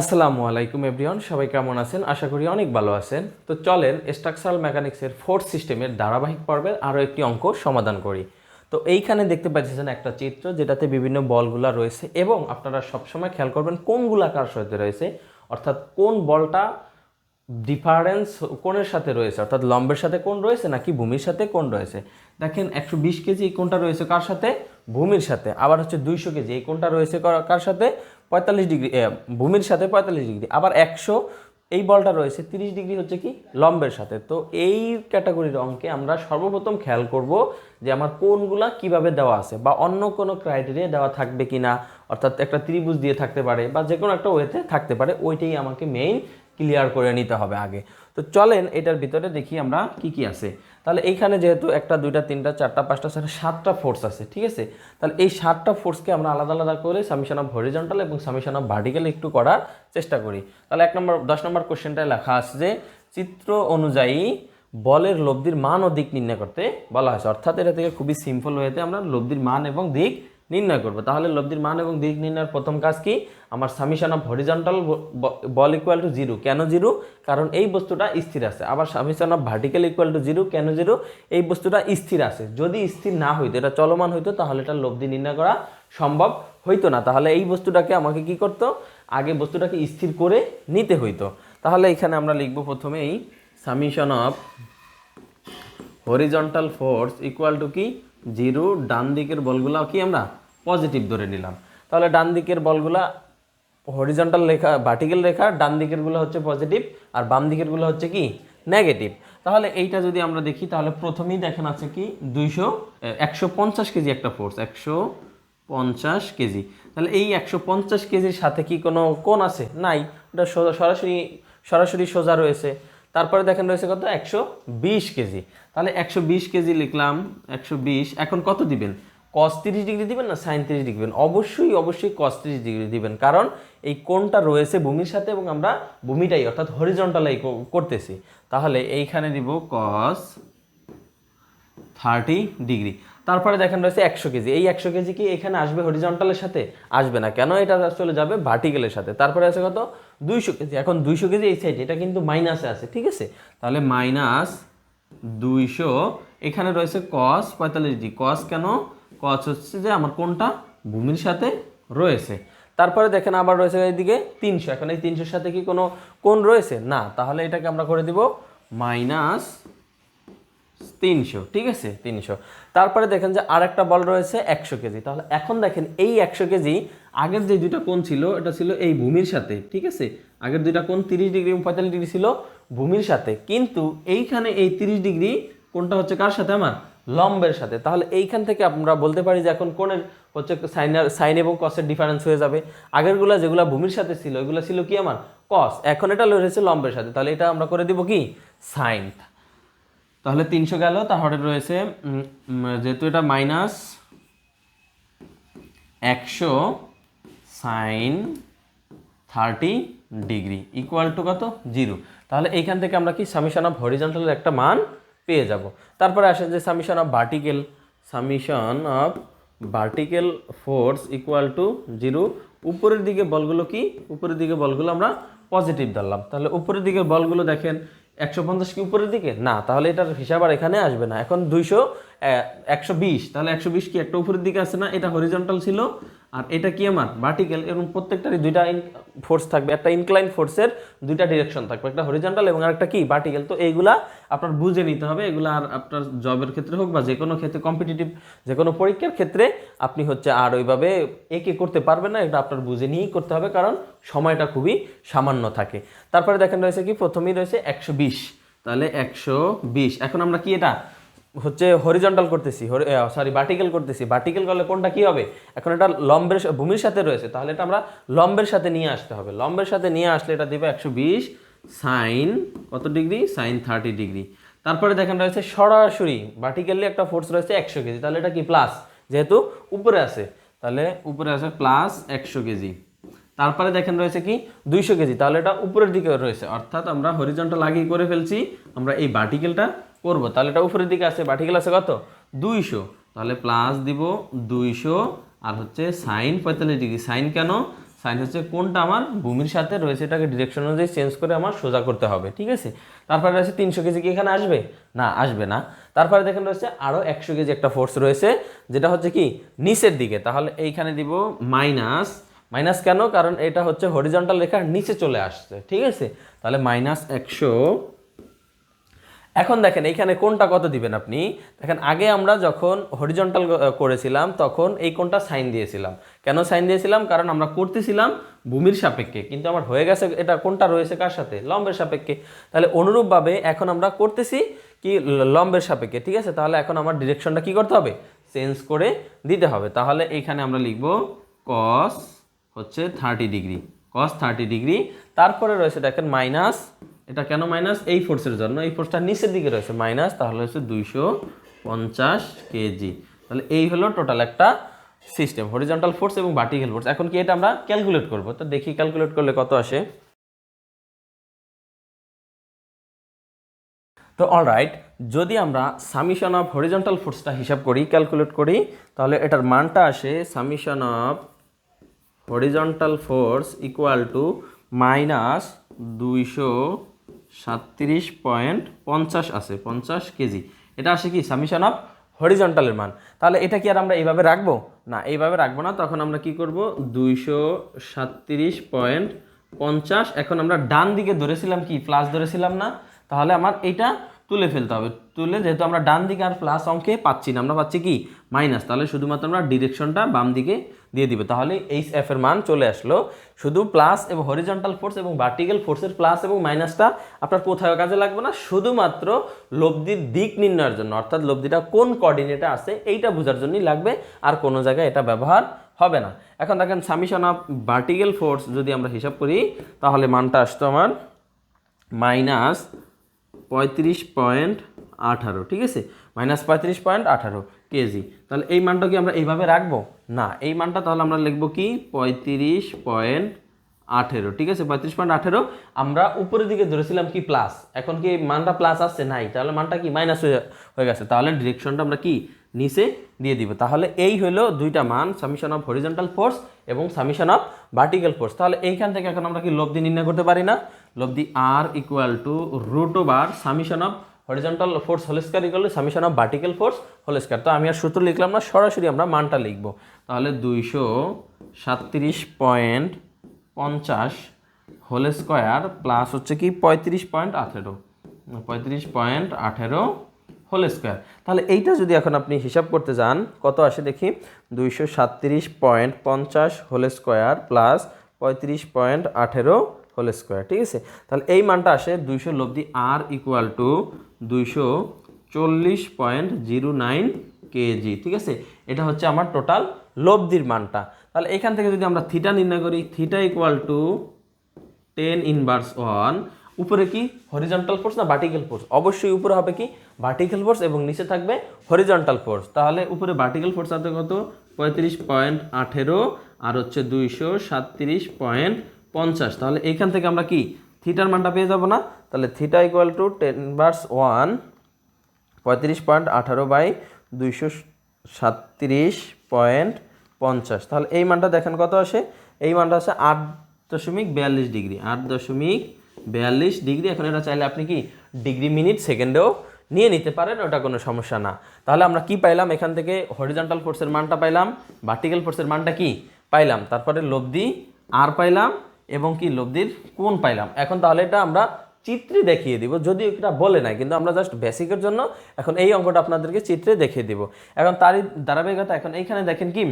আসসালামু আলাইকুম এভরিওয়ান, সবাই কেমন আছেন? আশা করি অনেক ভালো আছেন। তো চলেন স্ট্রাকচারাল মেকানিক্সের ফোর্থ সিস্টেমের ধারাবাহিক পর্বের আরও একটি অঙ্ক সমাধান করি। তো এইখানে দেখতে পাচ্ছেন একটা চিত্র, যেটাতে বিভিন্ন বলগুলা রয়েছে এবং আপনারা সবসময় খেয়াল করবেন কোনগুলা কার সাথে রয়েছে, অর্থাৎ কোন বলটা ডিফারেন্স কোণের সাথে রয়েছে, অর্থাৎ লম্বের সাথে কোন রয়েছে নাকি ভূমির সাথে কোন রয়েছে। দেখেন, একশো বিশ কেজি কোনটা রয়েছে কার সাথে? ভূমির সাথে। আবার হচ্ছে দুইশো কেজি এই কোনটা রয়েছে কার সাথে? পঁয়তাল্লিশ ডিগ্রি ভূমির সাথে পঁয়তাল্লিশ ডিগ্রি। আবার একশো, এই বলটা রয়েছে, তিরিশ ডিগ্রি হচ্ছে কি, লম্বের সাথে। তো এই ক্যাটাগরির অঙ্কে আমরা সর্বপ্রথম খেয়াল করব যে আমার কোনগুলা কীভাবে দেওয়া আছে, বা অন্য কোনো ক্রাইটেরিয়া দেওয়া থাকবে কি না অর্থাৎ একটা ত্রিভুজ দিয়ে থাকতে পারে, বা যে কোনো একটা ওয়েতে থাকতে পারে, ওইটাই আমাকে মেইন ক্লিয়ার করে নিতে হবে আগে। তো চলেন এটার ভিতরে দেখি আমরা কি কি আছে। তাহলে এইখানে যেহেতু একটা, দুইটা, তিনটা, চারটা, পাঁচটা, ছয়টা, সাতটা ফোর্স আছে, ঠিক আছে? তাহলে এই সাতটা ফোর্সকে আমরা আলাদা আলাদা করে সামিশন অফ হরিজন্টাল এবং সামিশন অফ ভার্টিক্যাল একটু করার চেষ্টা করি। তাহলে এক নম্বর, দশ নম্বর কোশ্চেনটায় লেখা আছে যে, চিত্র অনুযায়ী বলের লব্ধির মান ও দিক নির্ণয় করতে বলা হয়েছে। অর্থাৎ এটা থেকে খুবই সিম্পল হয়েতে আমরা লব্ধির মান এবং দিক নির্ণয় করব। তাহলে লব্ধির মান এবং দিক নির্ণয়ের প্রথম কাজ কি? আমার সামিশন অফ হরিজন্টাল বল ইকুয়াল টু জিরো কেন জিরো কারণ এই বস্তুটা স্থির আছে। আবার summation of vertical equal to zero কেন জিরো এই বস্তুটা স্থির আছে। যদি স্থির না হইতো, এটা চলমান হইতো, তাহলে এটা লব্ধি নির্ণয় করা সম্ভব হইতো না। তাহলে এই বস্তুটাকে আমাকে কি করতো? আগে বস্তুটাকে স্থির করে নিতে হইতো। তাহলে এখানে আমরা লিখব প্রথমেই summation of horizontal force equal to কি? জিরো, ডান দিকের বলগুলা কি আমরা পজিটিভ ধরে নিলাম। তাহলে ডান দিকের বলগুলা হরিজন্টাল রেখা ভার্টিক্যাল রেখা, ডান দিকেরগুলো হচ্ছে পজিটিভ আর বাম দিকেরগুলো হচ্ছে কি? নেগেটিভ তাহলে এইটা যদি আমরা দেখি, তাহলে প্রথমেই দেখেন আছে কি? দুইশো একশো পঞ্চাশ কেজি একটা ফোর্স একশো পঞ্চাশ কেজি। তাহলে এই একশো পঞ্চাশ কেজির সাথে কি কোনো কোণ আছে? নাই। সোজা- সরাসরি সরাসরি সোজা রয়েছে। তারপরে দেখেন রয়েছে কত? একশো বিশ কেজি। তাহলে একশো বিশ কেজি লিখলাম, একশো বিশ, এখন কত দিবেন? কস তিরিশ ডিগ্রি দিবেন না সাইন তিরিশ ডিগ্রি দিবেন? অবশ্যই অবশ্যই কস তিরিশ ডিগ্রি দিবেন। কারণ এই কোণটা রয়েছে ভূমির সাথে এবং আমরা ভূমিটাই, অর্থাৎ হরিজন্টালাই করতেছি। তাহলে এইখানে দিব কস থার্টি ডিগ্রি। তারপরে দেখেন রয়েছে একশো কেজি। এই একশো কেজি কি এখানে আসবে হরিজন্টালের সাথে? আসবে না। কেন এটা চলে যাবে ভার্টিক্যালের সাথে? তারপরে আছে কত? দুইশো কেজি। এখন দুইশো কেজি এই সাইডে এটা কিন্তু মাইনাসে আছে, ঠিক আছে? তাহলে মাইনাস দুইশো। এখানে রয়েছে কস পঁয়তাল্লিশ ডিগ্রি। কস কেন? কস হচ্ছে যে আমার কোনটা? ভূমির সাথে রয়েছে। তারপরে দেখেন আবার রয়েছে এইদিকে তিনশো। এখন এই তিনশোর সাথে কি কোনো কোন রয়েছে? না। তাহলে এটাকে আমরা করে দিব মাইনাস তিনশো, ঠিক আছে? তিনশো। তারপরে দেখেন যে আর একটা বল রয়েছে একশো কেজি। তাহলে এখন দেখেন এই একশো কেজি, আগের যে দুইটা কোণ ছিল এটা ছিল এই ভূমির সাথে, ঠিক আছে? আগের দুইটা কোণ তিরিশ ডিগ্রি এবং পঁয়তাল্লিশ ডিগ্রি ছিল ভূমির সাথে। কিন্তু এইখানে এই তিরিশ ডিগ্রি কোনটা হচ্ছে কার সাথে? আমার লম্বের সাথে। তাহলে এইখান থেকে আমরা বলতে পারি যে এখন কোণের হচ্ছে সাইনার সাইন এবং কসের ডিফারেন্স হয়ে যাবে। আগেরগুলো যেগুলো ভূমির সাথে ছিল, এগুলো ছিল কি আমার? কস। এখন এটা রয়েছে লম্বের সাথে। তাহলে এটা আমরা করে দিব কি? সাইন। তাহলে তিনশো গেল, তাহলে রয়েছে যেহেতু এটা মাইনাস একশো sine thirty degree equal to কত? জিরো তাহলে এইখান থেকে আমরা কি সামিশন অফ হরিজন্টালের একটা মান পেয়ে যাব। তারপরে আসে যে summation of vertical summation of vertical force equal to zero উপরের দিকে বলগুলো কি? উপরের দিকে বলগুলো আমরা পজিটিভ ধরলাম। তাহলে উপরের দিকের বলগুলো দেখেন, একশো পঞ্চাশ কি উপরের দিকে? না, তাহলে এটার হিসাব আর এখানে আসবে না। এখন দুইশো একশো বিশ, তাহলে একশো বিশ কি একটা উপরের দিকে আছে না? এটা হরিজন্টাল ছিল। আর এটা কি আমার? ভার্টিক্যাল এবং প্রত্যেকটারই দুইটা ফোর্স থাকবে। একটা ইনক্লাইন ফোর্সের দুইটা ডিরেকশন থাকবে। একটা হরিজন্টাল এবং আরেকটা কি? ভার্টিক্যাল তো এইগুলা আপনার বুঝে নিতে হবে। এগুলা আর আপনার জবের ক্ষেত্রে হোক বা যে কোনো ক্ষেত্রে কম্পিটিটিভ যে কোনো পরীক্ষার ক্ষেত্রে আপনি হচ্ছে আর ওইভাবে একে করতে পারবেন না। এটা আপনার বুঝে নিয়েই করতে হবে, কারণ সময়টা খুবই সামান্য থাকে। তারপরে দেখেন রয়েছে কি? প্রথমেই রয়েছে একশো বিশ। তাহলে একশো বিশ। এখন আমরা কি এটা? হচ্ছে হরিজন্টাল করতেছি সরি ভার্টিক্যাল করতেছি। ভার্টিক্যাল করলে কোনটা কি হবে? এখন এটা লম্বের ভূমির সাথে রয়েছে, তাহলে এটা আমরা লম্বের সাথে নিয়ে আসতে হবে। লম্বের সাথে নিয়ে আসলে এটা দিবে একশো বিশ সাইন কত ডিগ্রি? Sign thirty degree. তারপরে দেখেন রয়েছে সরাসরি ভার্টিক্যালি একটা ফোর্স রয়েছে একশো কেজি। তাহলে এটা কি প্লাস যেহেতু উপরে আছে। তাহলে উপরে আছে প্লাস একশো কেজি। তারপরে দেখেন রয়েছে কি? দুইশো কেজি। তাহলে এটা উপরের দিকে রয়েছে। অর্থাৎ আমরা হরিজন্টাল আগেই করে ফেলছি। আমরা এই ভার্টিক্যালটা করব। তাহলে এটা উপরের দিকে আছে ভার্টিক্যাল আছে কত? দুইশো। তাহলে প্লাস দিব দুইশো আর হচ্ছে সাইন পঁয়তাল্লিশ ডিগ্রি সাইন কেন? সাইন হচ্ছে কোনটা আমার ভূমির সাথে রয়েছে, এটাকে ডিরেকশন অনুযায়ী চেঞ্জ করে আমার সোজা করতে হবে, ঠিক আছে? তারপরে রয়েছে তিনশো কেজি কি এখানে আসবে? না আসবে না। তারপরে দেখেন রয়েছে আরও একশো কেজি একটা ফোর্স রয়েছে, যেটা হচ্ছে কি? নিচের দিকে। তাহলে এইখানে দিব মাইনাস মাইনাস কেন? কারণ এটা হচ্ছে হরিজন্টাল রেখার নিচে চলে আসছে, ঠিক আছে? তাহলে মাইনাস একশো এখন দেখেন, এইখানে কোনটা কত দিবেন আপনি? দেখেন, আগে আমরা যখন হরিজন্টাল করেছিলাম, তখন এই কোনটা সাইন দিয়েছিলাম। কেন সাইন দিয়েছিলাম? কারণ আমরা করতেছিলাম ভূমির সাপেক্ষে। কিন্তু আমার হয়ে গেছে, এটা কোনটা রয়েছে কার সাথে? লম্বের সাপেক্ষে। তাহলে অনুরূপভাবে এখন আমরা করতেছি কি লম্বের সাপেক্ষে, ঠিক আছে? তাহলে এখন আমার ডিরেকশনটা কি করতে হবে? চেঞ্জ করে দিতে হবে। তাহলে এইখানে আমরা লিখব কস হচ্ছে thirty degree cos thirty degree তারপরে রয়েছে দেখেন মাইনাস এটা কেন মাইনাস এই ফোর্সের জন্য। এই ফোর্সটা নিচের দিকে রয়েছে মাইনাস তাহলে হচ্ছে দুইশো পঞ্চাশ কেজি। তাহলে এই হলো টোটাল একটা সিস্টেম হরিজন্টাল ফোর্স এবং ভার্টিক্যাল ফোর্স এখন কি এটা আমরা ক্যালকুলেট করব? তো দেখি ক্যালকুলেট করলে কত আসে? তো অলরাইট যদি আমরা সামিশন অফ হরিজন্টাল ফোর্সটা হিসাব করি ক্যালকুলেট করি, তাহলে এটার মানটা আসে summation of horizontal force equal to minus দুইশো সাতত্রিশ পয়েন্ট পঞ্চাশ আছে, পঞ্চাশ কেজি। এটা আসে কি? সামিশন অফ হরিজন্টালের মান। তাহলে এটা কি আর আমরা এইভাবে রাখব? না, এইভাবে রাখব না। তখন আমরা কি করব? দুইশো সাতত্রিশ পয়েন্ট পঞ্চাশ। এখন আমরা ডান দিকে ধরেছিলাম কি? প্লাস ধরেছিলাম না। তাহলে আমার এটা তুলে ফেলতে হবে। তুলে যেহেতু আমরা ডান দিকে আর প্লাস অঙ্কে পাচ্ছি না, আমরা পাচ্ছি কি? মাইনাস, তাহলে শুধুমাত্র আমরা ডিরেকশনটা বাম দিকে দিয়ে দিব। তাহলে এইচ এফ এর মান চলে আসলো। শুধু প্লাস এবং হরিজন্টাল ফোর্স এবং ভার্টিক্যাল ফোর্সের প্লাস এবং মাইনাসটা আপনার কোথাও কাজে লাগবে না। শুধুমাত্র লব্ধির দিক নির্ণয়ের জন্য, অর্থাৎ লব্ধিটা কোন কোঅর্ডিনেটে আছে, এইটা বোঝার জন্যই লাগবে। আর কোনো জায়গায় এটা ব্যবহার হবে না। এখন দেখেন সামিশন অফ ভার্টিক্যাল ফোর্স যদি আমরা হিসাব করি, তাহলে মানটা আসতো আমার মাইনাস পঁয়ত্রিশ পয়েন্ট আঠারো, ঠিক আছে? মাইনাস পঁয়ত্রিশ পয়েন্ট আঠারো। কেজি। তাহলে এই মানটা কি আমরা এইভাবে রাখব? না, এই মানটা তাহলে আমরা লিখব কি? পঁয়ত্রিশ পয়েন্ট আঠেরো, ঠিক আছে? পঁয়ত্রিশ পয়েন্ট আঠেরো। আমরা উপরের দিকে ধরেছিলাম কি প্লাস এখন কি মানটা প্লাস আসছে নাই। তাহলে মানটা কি মাইনাস হয়ে হয়ে গেছে। তাহলে ডিরেকশনটা আমরা কি? নিচে দিয়ে দিব। তাহলে এই হলো দুইটা মান সামিশন অফ হরিজন্টাল ফোর্স এবং সামিশন অফ ভার্টিক্যাল ফোর্স তাহলে এইখান থেকে এখন আমরা কি লব্ধি নির্ণয় করতে পারি না? লব্ধি R equal to root over summation of horizontal force whole square equal to summation of vertical force whole square তো আমি আর সূত্র লিখলাম না, সরাসরি আমরা মানটা লিখব। তাহলে দুইশো সাতত্রিশ পয়েন্ট পঞ্চাশ হোল স্কোয়ার প্লাস হচ্ছে কি পঁয়ত্রিশ পয়েন্ট আঠেরো। পঁয়ত্রিশ পয়েন্ট আঠেরো হোল স্কোয়ার তাহলে এইটা যদি এখন আপনি হিসাব করতে যান, কত আসে দেখি? দুইশো সাতত্রিশ পয়েন্ট পঞ্চাশ হোল স্কোয়ার প্লাস পঁয়ত্রিশ পয়েন্ট আঠেরো হোল স্কোয়ার ঠিক আছে? তাহলে এই মানটা আসে দুইশো লব্ধি আর ইকুয়াল টু দুইশো চল্লিশ পয়েন্ট জিরো নাইন কেজি ঠিক আছে? এটা হচ্ছে আমার টোটাল লব্ধির মানটা। তাহলে এখান থেকে যদি আমরা থিটা নির্ণয় করি theta equal to tan inverse one উপরে কি? হরিজন্টাল ফোর্স না ভার্টিক্যাল ফোর্স অবশ্যই উপরে হবে কি? ভার্টিক্যাল ফোর্স এবং নিচে থাকবে হরিজন্টাল ফোর্স তাহলে উপরে ভার্টিক্যাল ফোর্স আছে কত? পঁয়ত্রিশ পয়েন্ট আঠেরো, আর হচ্ছে দুইশো সাতত্রিশ পয়েন্ট পঞ্চাশ। তাহলে এইখান থেকে আমরা কি? থিটার মানটা পেয়ে যাব না? তাহলে theta equal to tan inverse one পঁয়ত্রিশ পয়েন্ট আঠারো বাই দুইশো সাতত্রিশ পয়েন্ট পঞ্চাশ। তাহলে এই মানটা দেখেন কত আসে? এই মানটা আছে আট দশমিক বিয়াল্লিশ ডিগ্রি। আট দশমিক বিয়াল্লিশ ডিগ্রি। এখন এটা চাইলে আপনি কি ডিগ্রি মিনিট সেকেন্ডেও নিয়ে নিতে পারেন, ওটা কোনো সমস্যা না। তাহলে আমরা কি পাইলাম? এখান থেকে হরিজন্টাল ফোর্সের মানটা পাইলাম ভার্টিক্যাল ফোর্সের মানটা কি? পাইলাম। তারপরে লব্ধি আর পাইলাম এবং কি লব্ধির কোন পাইলাম। এখন তাহলে এটা আমরা চিত্রে দেখিয়ে দিব। যদি এটা বলে নাই, কিন্তু আমরা জাস্ট বেসিকের জন্য এখন এই অঙ্কটা আপনাদেরকে চিত্রে দেখিয়ে দিব। এখন তারই ধারাবাহিকতা এখন এইখানে দেখেন কি?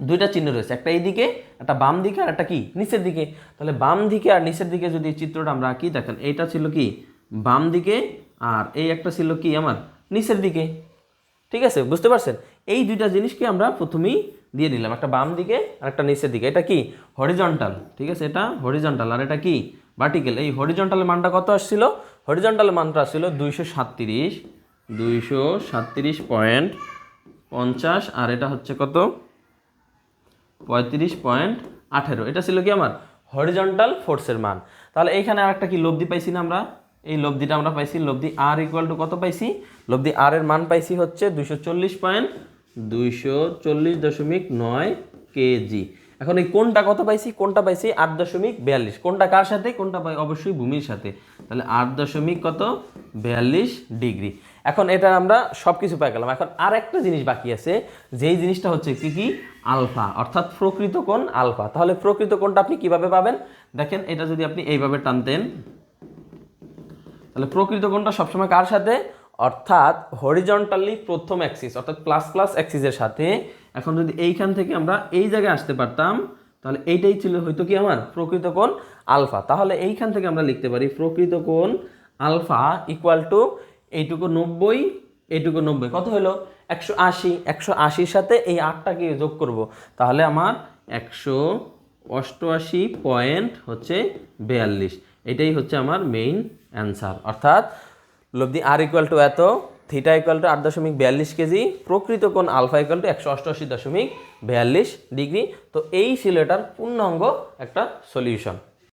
দুইটা চিহ্ন রয়েছে, একটা এই দিকে একটা বাম দিকে, আর একটা কি? নিচের দিকে। তাহলে বাম দিকে আর নিচের দিকে যদি চিত্রটা আমরা আঁকি, দেখেন এইটা ছিল কি? বাম দিকে, আর এই একটা ছিল কি আমার? নিচের দিকে। ঠিক আছে? বুঝতে পারছেন? এই দুইটা জিনিসকে আমরা প্রথমেই দিয়ে নিলাম। একটা বাম দিকে আর একটা নিচের দিকে। এটা কি? হরিজন্টাল ঠিক আছে? এটা হরিজন্টাল আর এটা কি? ভার্টিক্যাল এই হরিজন্টালের মানটা কত আসছিল? হরিজন্টালের মানটা আসছিল দুইশো সাতত্রিশ। দুইশো সাতত্রিশ পয়েন্ট পঞ্চাশ। আর এটা হচ্ছে কত? পঁয়ত্রিশ পয়েন্ট আঠেরো। এটা ছিল কি আমার? হরিজন্টাল ফোর্সের মান। তাহলে এইখানে আর একটা কি? লব্ধি পাইছি না আমরা? এই লব্ধিটা আমরা পাইছি, লব্ধি আর ইকুয়াল টু কত পাইছি? লব্ধি আর এর মান পাইছি হচ্ছে দুইশো চল্লিশ পয়েন্ট দুইশো চল্লিশ দশমিক নয় কেজি। এখন এই কোনটা কত পাইছি? কোনটা পাইছি? আট দশমিক বিয়াল্লিশ। কোনটা কার সাথে? কোনটা পাই? অবশ্যই ভূমির সাথে। তাহলে আট দশমিক কত? বিয়াল্লিশ ডিগ্রি। এখন এটা আমরা সব কিছু পাই গেলাম। এখন আর একটা জিনিস বাকি আছে, যেই জিনিসটা হচ্ছে কি কি? আলফা, অর্থাৎ প্রকৃত কোণ আলফা। তাহলে প্রকৃত কোণটা আপনি কীভাবে পাবেন? দেখেন, এটা যদি আপনি এইভাবে টানতেন তাহলে প্রকৃত কোণটা সবসময় কার সাথে? অর্থাৎ হরিজন্টালি প্রথম অ্যাক্সিস অর্থাৎ প্লাস প্লাস অ্যাক্সিসের সাথে। এখন যদি এইখান থেকে আমরা এই জায়গায় আসতে পারতাম, তাহলে এইটাই ছিল হয়তো কি আমার? প্রকৃত কোণ আলফা। তাহলে এইখান থেকে আমরা লিখতে পারি প্রকৃত কোণ আলফা ইকুয়াল টু এইটুকু নব্বই এইটুকু নব্বই। কত হলো? একশো আশি। একশো আশির সাথে এই আটটাকে যোগ করব। তাহলে আমার একশো অষ্টআশি পয়েন্ট হচ্ছে বিয়াল্লিশ। এটাই হচ্ছে আমার মেইন অ্যান্সার। অর্থাৎ লব্ধি আর ইকুয়াল টু এত থিটা ইকুয়াল টু আট দশমিক বিয়াল্লিশ কেজি, প্রকৃত কোণ আলফা ইকুয়াল টু একশো অষ্টআশি দশমিক বিয়াল্লিশ ডিগ্রি। তো এই ছিল এটার পূর্ণাঙ্গ একটা সলিউশন